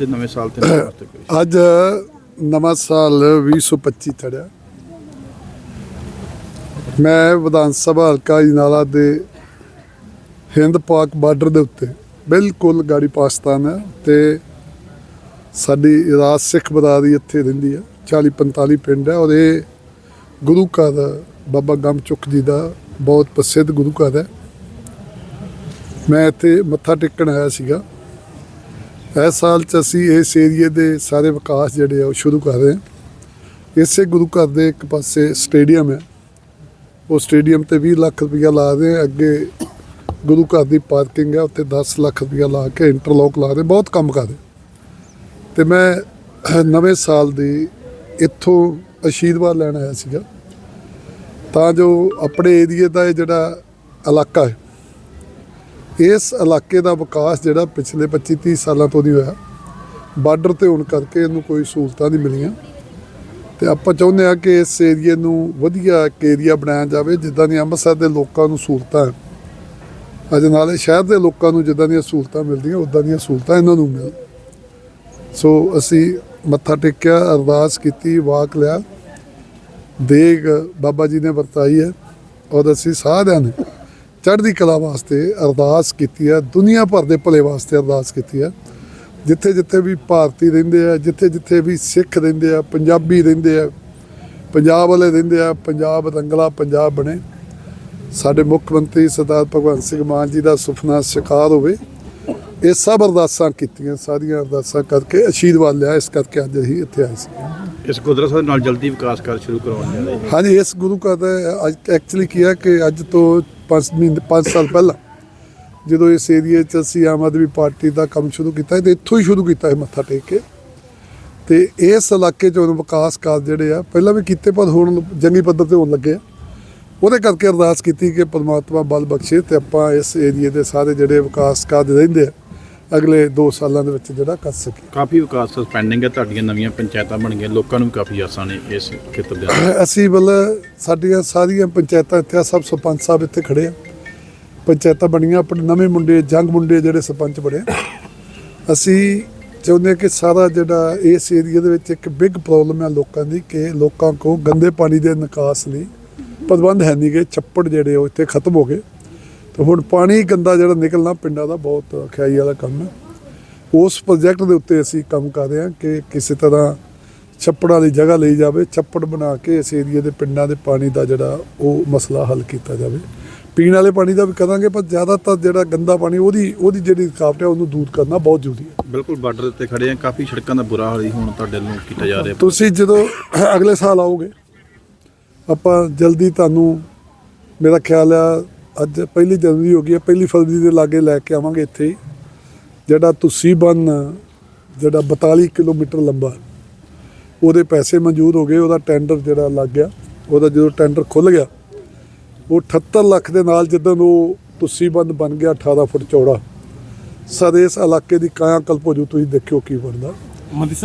ਅੱਜ ਨਵੇਂ ਸਾਲ ਤੇ ਨਵੇਂ ਵਾਸਤੇ ਕੋਈ ਅੱਜ ਨਵਾਂ ਸਾਲ 2025 ਚੜਿਆ ਮੈਂ ਵਿਧਾਨ ਸਭਾ ਹਲਕਾ ਇਨਾਲਾ ਦੇ ਹਿੰਦ ਪਾਕ ਬਾਰਡਰ ਦੇ ਉੱਤੇ ਬਿਲਕੁਲ ਗਾੜੀ ਪਾਕਿਸਤਾਨ ਹੈ ਤੇ ਸਾਡੀ ਰਾਜ ਸਿੱਖ ਬਰਾਦਰੀ ਇੱਥੇ ਰਹਿੰਦੀ ਹੈ 40 45 ਪਿੰਡ ਹੈ ਔਰ ਇਹ ਗੁਰੂ ਘਰ ਬਾਬਾ ਗਮਚੁਕ ਜੀ ਦਾ ਬਹੁਤ ਪ੍ਰਸਿੱਧ ਗੁਰੂ ਘਰ ਹੈ। ਮੈਂ ਇੱਥੇ ਮੱਥਾ ਟੇਕਣ ਆਇਆ ਸੀਗਾ। ਇਸ ਸਾਲ ਚ ਅਸੀਂ ਇਸ ਏਰੀਏ ਦੇ ਸਾਰੇ ਵਿਕਾਸ ਜਿਹੜੇ ਆ ਉਹ ਸ਼ੁਰੂ ਕਰ ਰਹੇ ਹਾਂ। ਇਸੇ ਗੁਰੂ ਘਰ ਦੇ ਇੱਕ ਪਾਸੇ ਸਟੇਡੀਅਮ ਹੈ। ਉਹ ਸਟੇਡੀਅਮ ਤੇ 20 ਲੱਖ ਰੁਪਇਆ ਲਾ ਰਹੇ ਹਾਂ। ਅੱਗੇ ਗੁਰੂ ਘਰ ਦੀ ਪਾਰਕਿੰਗ ਹੈ। ਉੱਤੇ 10 ਲੱਖ ਰੁਪਇਆ ਲਾ ਕੇ ਇੰਟਰਲੋਕ ਲਾ ਰਹੇ ਬਹੁਤ ਕੰਮ ਕਰ ਰਹੇ ਤੇ ਮੈਂ ਨਵੇਂ ਸਾਲ ਦੀ ਇੱਥੋਂ ਅਸ਼ੀਰਵਾਦ ਲੈਣ ਆਇਆ ਸੀਗਾ। ਤਾਂ ਜੋ ਆਪਣੇ ਏਰੀਏ ਦਾ ਇਹ ਜਿਹੜਾ ਇਲਾਕਾ ਹੈ ਇਸ ਇਲਾਕੇ ਦਾ ਵਿਕਾਸ ਜਿਹੜਾ ਪਿਛਲੇ 25 30 ਸਾਲਾਂ ਤੋਂ ਨਹੀਂ ਹੋਇਆ, ਬਾਰਡਰ ਤੇ ਹੋਣ ਕਰਕੇ ਇਹਨੂੰ ਕੋਈ ਸਹੂਲਤਾਂ ਨਹੀਂ ਮਿਲੀਆਂ। ਤੇ ਆਪਾਂ ਚਾਹੁੰਦੇ ਆ ਕਿ ਇਸ ਏਰੀਏ ਨੂੰ ਵਧੀਆ ਇੱਕ ਏਰੀਆ ਬਣਾਇਆ ਜਾਵੇ, ਜਿੱਦਾਂ ਦੀ ਅੰਮ੍ਰਿਤਸਰ ਦੇ ਲੋਕਾਂ ਨੂੰ ਸਹੂਲਤਾਂ ਹੈ ਅਜ ਨਾਲੇ ਸ਼ਹਿਰ ਦੇ ਲੋਕਾਂ ਨੂੰ ਜਿੱਦਾਂ ਦੀਆਂ ਸਹੂਲਤਾਂ ਮਿਲਦੀਆਂ, ਉਦਾਂ ਦੀਆਂ ਸਹੂਲਤਾਂ ਇਹਨਾਂ ਨੂੰ ਮਿਲ ਸੋ ਅਸੀਂ ਮੱਥਾ ਟੇਕਿਆ, ਅਰਦਾਸ ਕੀਤੀ, ਵਾਕ ਲਿਆ। ਦੇਗ ਬਾਬਾ ਜੀ ਨੇ ਵਰਤਾਈ ਹੈ, ਔਰ ਅਸੀਂ ਸਾਰਿਆਂ ਨੇ ਚੜ੍ਹਦੀ ਕਲਾ ਵਾਸਤੇ ਅਰਦਾਸ ਕੀਤੀ ਹੈ, ਦੁਨੀਆ ਭਰ ਦੇ ਭਲੇ ਵਾਸਤੇ ਅਰਦਾਸ ਕੀਤੀ ਹੈ। ਜਿੱਥੇ ਜਿੱਥੇ ਵੀ ਭਾਰਤੀ ਰਹਿੰਦੇ ਆ, ਜਿੱਥੇ ਜਿੱਥੇ ਵੀ ਸਿੱਖ ਰਹਿੰਦੇ ਆ, ਪੰਜਾਬੀ ਰਹਿੰਦੇ ਆ, ਪੰਜਾਬ ਵਾਲੇ ਰਹਿੰਦੇ ਆ, ਪੰਜਾਬ ਰੰਗਲਾ ਪੰਜਾਬ ਬਣੇ। ਸਾਡੇ ਮੁੱਖ ਮੰਤਰੀ ਸਰਦਾਰ ਭਗਵੰਤ ਸਿੰਘ ਮਾਨ ਜੀ ਦਾ ਸੁਪਨਾ ਸਾਕਾਰ ਹੋਵੇ, ਇਹ ਸਭ ਅਰਦਾਸਾਂ ਕੀਤੀਆਂ, ਸਾਰੀਆਂ ਅਰਦਾਸਾਂ ਕਰਕੇ ਅਸ਼ੀਰਵਾਦ ਲਿਆ, ਇਸ ਕਰਕੇ ਅੱਜ ਅਸੀਂ ਇੱਥੇ ਆਏ ਸੀ। ਇਸ ਕੁਦਰਤ ਸਾਹਿਬ ਨਾਲ ਜਲਦੀ ਵਿਕਾਸ ਕਰ ਸ਼ੁਰੂ ਕਰਵਾਉਣ ਜਾ ਰਹੇ ਜੀ। ਹਾਂਜੀ, ਇਸ ਗੁਰੂ ਘਰ ਦਾ ਅੱਜ ਐਕਚੁਅਲੀ ਕੀ ਹੈ ਕਿ ਅੱਜ ਤੋਂ 5 ਮਹੀਨੇ 5 ਸਾਲ ਪਹਿਲਾਂ ਜਦੋਂ ਇਸ ਏਰੀਏ 'ਚ ਅਸੀਂ ਆਮ ਆਦਮੀ ਪਾਰਟੀ ਦਾ ਕੰਮ ਸ਼ੁਰੂ ਕੀਤਾ ਸੀ ਤੇ ਇੱਥੋਂ ਹੀ ਸ਼ੁਰੂ ਕੀਤਾ ਹੈ ਮੱਥਾ ਟੇਕ ਕੇ ਤੇ ਇਸ ਇਲਾਕੇ 'ਚ ਹੁਣ ਵਿਕਾਸ ਕਾਰਜ ਜਿਹੜੇ ਆ, ਪਹਿਲਾਂ ਵੀ ਕੀਤੇ ਪਰ ਹੁਣ ਜੰਗੀ ਪੱਧਰ ਤੇ ਹੋਣ ਲੱਗੇ ਆ ਉਹਦੇ ਕਰਕੇ ਅਰਦਾਸ ਕੀਤੀ ਕਿ ਪਰਮਾਤਮਾ ਬਲ ਬਖਸ਼ੇ ਤੇ ਆਪਾਂ ਇਸ ਏਰੀਏ ਦੇ ਸਾਰੇ ਜਿਹੜੇ ਵਿਕਾਸ ਕਾਰਜ ਰਹਿੰਦੇ ਆ ਅਗਲੇ 2 ਸਾਲਾਂ ਦੇ ਵਿੱਚ ਜਿਹੜਾ ਕਰ ਸਕੀਏ ਕਾਫੀ ਵਿਕਾਸ ਪੈਂਡਿੰਗ ਹੈ ਤੁਹਾਡੀਆਂ ਨਵੀਆਂ ਪੰਚਾਇਤਾਂ ਬਣ ਗਈਆਂ ਲੋਕਾਂ ਨੂੰ ਵੀ ਕਾਫੀ ਆਸਾਂ ਨੇ ਇਸ ਖੇਤਰ ਦੇ। ਅਸੀਂ ਮਤਲਬ ਸਾਡੀਆਂ ਸਾਰੀਆਂ ਪੰਚਾਇਤਾਂ ਇੱਥੇ ਸਭ ਸਰਪੰਚ ਸਾਹਿਬ ਇੱਥੇ ਖੜੇ ਆ ਪੰਚਾਇਤਾਂ ਬਣੀਆਂ ਆਪਣੇ ਨਵੇਂ ਮੁੰਡੇ ਜੰਗ ਮੁੰਡੇ ਜਿਹੜੇ ਸਰਪੰਚ ਬਣੇ। ਅਸੀਂ ਚਾਹੁੰਦੇ ਹਾਂ ਕਿ ਸਾਰਾ ਜਿਹੜਾ ਇਸ ਏਰੀਆ ਦੇ ਵਿੱਚ ਇੱਕ ਬਿਗ ਪ੍ਰੋਬਲਮ ਹੈ ਲੋਕਾਂ ਦੀ ਕਿ ਲੋਕਾਂ ਕੋ ਗੰਦੇ ਪਾਣੀ ਦੇ ਨਿਕਾਸ ਲਈ ਪ੍ਰਬੰਧ ਹੈ ਨਹੀਂਗੇ ਛੱਪੜ ਜਿਹੜੇ ਉਹ ਇੱਥੇ ਖਤਮ ਹੋ ਗਏ ਤੇ ਹੁਣ ਪਾਣੀ ਗੰਦਾ ਜਿਹੜਾ ਨਿਕਲਣਾ ਪਿੰਡਾਂ ਦਾ ਬਹੁਤ ਖਿਆਈ ਵਾਲਾ ਕੰਮ ਹੈ। ਉਸ ਪ੍ਰੋਜੈਕਟ ਦੇ ਉੱਤੇ ਅਸੀਂ ਕੰਮ ਕਰ ਰਹੇ ਹਾਂ ਕਿ ਕਿਸੇ ਤਰ੍ਹਾਂ ਛੱਪੜਾਂ ਦੀ ਜਗ੍ਹਾ ਲਈ ਜਾਵੇ ਛੱਪੜ ਬਣਾ ਕੇ ਇਸ ਏਰੀਏ ਦੇ ਪਿੰਡਾਂ ਦੇ ਪਾਣੀ ਦਾ ਜਿਹੜਾ ਉਹ ਮਸਲਾ ਹੱਲ ਕੀਤਾ ਜਾਵੇ। ਪੀਣ ਵਾਲੇ ਪਾਣੀ ਦਾ ਵੀ ਕਰਾਂਗੇ ਪਰ ਜ਼ਿਆਦਾਤਰ ਜਿਹੜਾ ਗੰਦਾ ਪਾਣੀ ਉਹਦੀ ਉਹਦੀ ਜਿਹੜੀ ਰੁਕਾਵਟ ਹੈ ਉਹਨੂੰ ਦੂਰ ਕਰਨਾ ਬਹੁਤ ਜ਼ਰੂਰੀ ਹੈ। ਬਿਲਕੁਲ ਬਾਰਡਰ ਉੱਤੇ ਖੜੇ ਆ ਕਾਫੀ ਸੜਕਾਂ ਦਾ ਬੁਰਾ ਹਾਲ ਹੀ ਹੁਣ ਤੁਹਾਡੇ ਨੂੰ ਕੀਤਾ ਜਾ ਰਿਹਾ। ਤੁਸੀਂ ਜਦੋਂ ਅਗਲੇ ਸਾਲ ਆਓਗੇ ਆਪਾਂ ਜਲਦੀ ਤੁਹਾਨੂੰ ਮੇਰਾ ਖਿਆਲ ਆ ਅੱਜ ਪਹਿਲੀ ਜਨਵਰੀ ਹੋ ਗਈ ਹੈ, ਪਹਿਲੀ ਫਰਵਰੀ ਦੇ ਲਾਗੇ ਲੈ ਕੇ ਆਵਾਂਗੇ ਇੱਥੇ ਜਿਹੜਾ ਤੁਸੀਂ ਬੰਨ, ਜਿਹੜਾ 42 ਕਿਲੋਮੀਟਰ ਲੰਬਾ, ਉਹਦੇ ਪੈਸੇ ਮਨਜ਼ੂਰ ਹੋ ਗਏ, ਉਹਦਾ ਟੈਂਡਰ ਜਿਹੜਾ ਲੱਗ ਗਿਆ, ਉਹਦਾ ਜਦੋਂ ਟੈਂਡਰ ਖੁੱਲ ਗਿਆ, ਉਹ 78 ਲੱਖ ਦੇ ਨਾਲ ਜਦੋਂ ਉਹ ਤੁਸੀਂ ਬੰਦ ਬਣ ਗਿਆ 18 ਫੁੱਟ ਚੌੜਾ। ਸਰ, ਇਸ ਇਲਾਕੇ ਦੀ ਕਾਇਆ ਕਲਪ ਹੋ ਜੂ, ਤੁਸੀਂ ਦੇਖਿਓ ਕੀ ਬਣਦਾ।